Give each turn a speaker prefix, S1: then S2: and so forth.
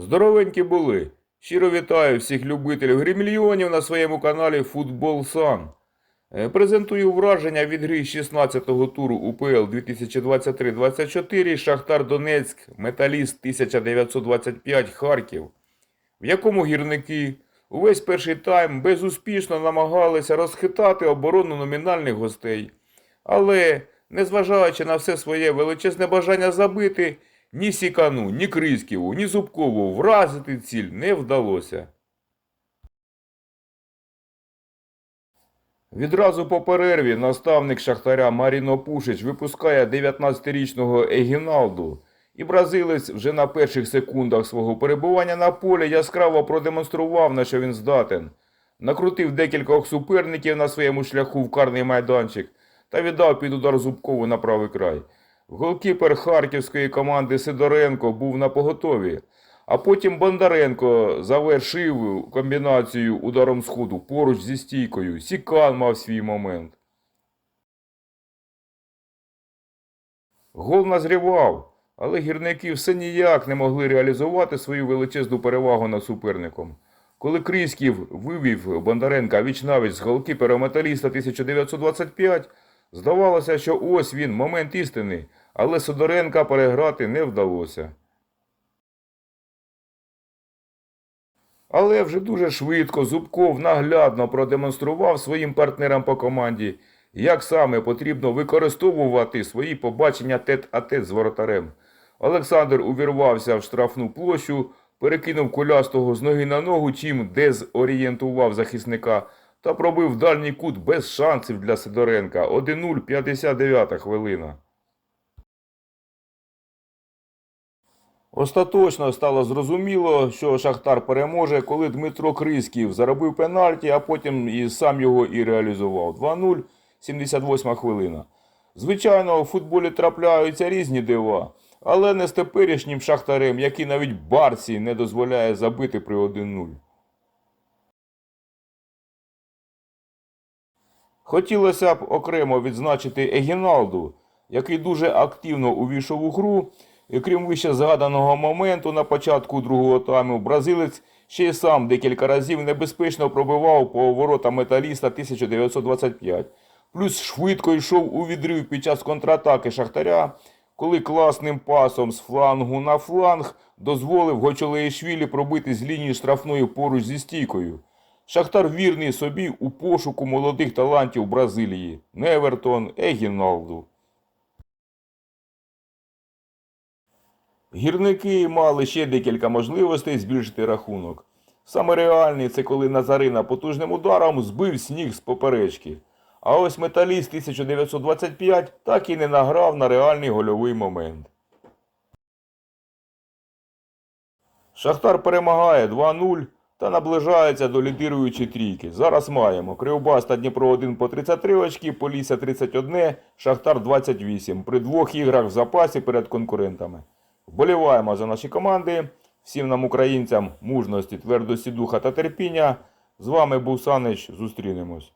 S1: Здоровенькі були. Щиро вітаю всіх любителів гри мільйонів на своєму каналі Футбол Сан. Е, Презентую враження від гри 16-го туру УПЛ 2023-24 Шахтар Донецьк, Металіст 1925 Харків, в якому гірники увесь перший тайм безуспішно намагалися розхитати оборону номінальних гостей. Але, незважаючи на все своє величезне бажання забити, ні Сікану, ні Крисківу, ні Зубкову вразити ціль не вдалося. Відразу по перерві наставник Шахтаря Маріно Пушич випускає 19-річного Егіналду, і бразилець вже на перших секундах свого перебування на полі яскраво продемонстрував, на що він здатен. Накрутив декількох суперників на своєму шляху в карний майданчик та віддав під удар Зубкову на правий край. Голкіпер харківської команди Сидоренко був на поготові, а потім Бондаренко завершив комбінацію ударом сходу поруч зі стійкою. Сікан мав свій момент. Гол назрівав, але гірники все ніяк не могли реалізувати свою величезну перевагу над суперником. Коли Крісків вивів Бондаренка віч-навіч з голкіпером металіста 1925, здавалося, що ось він, момент істини, але Сидоренка переграти не вдалося. Але вже дуже швидко Зубков наглядно продемонстрував своїм партнерам по команді, як саме потрібно використовувати свої побачення тет-а-тет з воротарем. Олександр увірвався в штрафну площу, перекинув кулястого з ноги на ногу, чим дезорієнтував захисника, та пробив дальній кут без шансів для Сидоренка. 1-0, 59 хвилина. Остаточно стало зрозуміло, що Шахтар переможе, коли Дмитро Криськів заробив пенальті, а потім і сам його і реалізував. 2-0, 78 хвилина. Звичайно, у футболі трапляються різні дива, але не з теперішнім Шахтарем, який навіть Барсі не дозволяє забити при 1-0. Хотілося б окремо відзначити Егіналду, який дуже активно увійшов у гру. І крім вище згаданого моменту на початку другого тайму, бразилець ще й сам декілька разів небезпечно пробивав по воротам металіста 1925. Плюс швидко йшов у відрив під час контратаки Шахтаря, коли класним пасом з флангу на фланг дозволив Гочолеєшвілі пробити з лінії штрафної поруч зі стійкою. Шахтар вірний собі у пошуку молодих талантів Бразилії. Невертон, Егіналду. Гірники мали ще декілька можливостей збільшити рахунок. Саме реальний це коли Назарина потужним ударом збив сніг з поперечки. А ось металіст 1925 так і не награв на реальний гольовий момент. Шахтар перемагає 2-0 та наближається до лідируючої трійки. Зараз маємо Кривбас та Дніпро 1 по 33 очки, Полісся 31, Шахтар 28 при двох іграх в запасі перед конкурентами. Вболіваємо за наші команди. Всім нам, українцям, мужності, твердості духа та терпіння. З вами був Санич. Зустрінемось.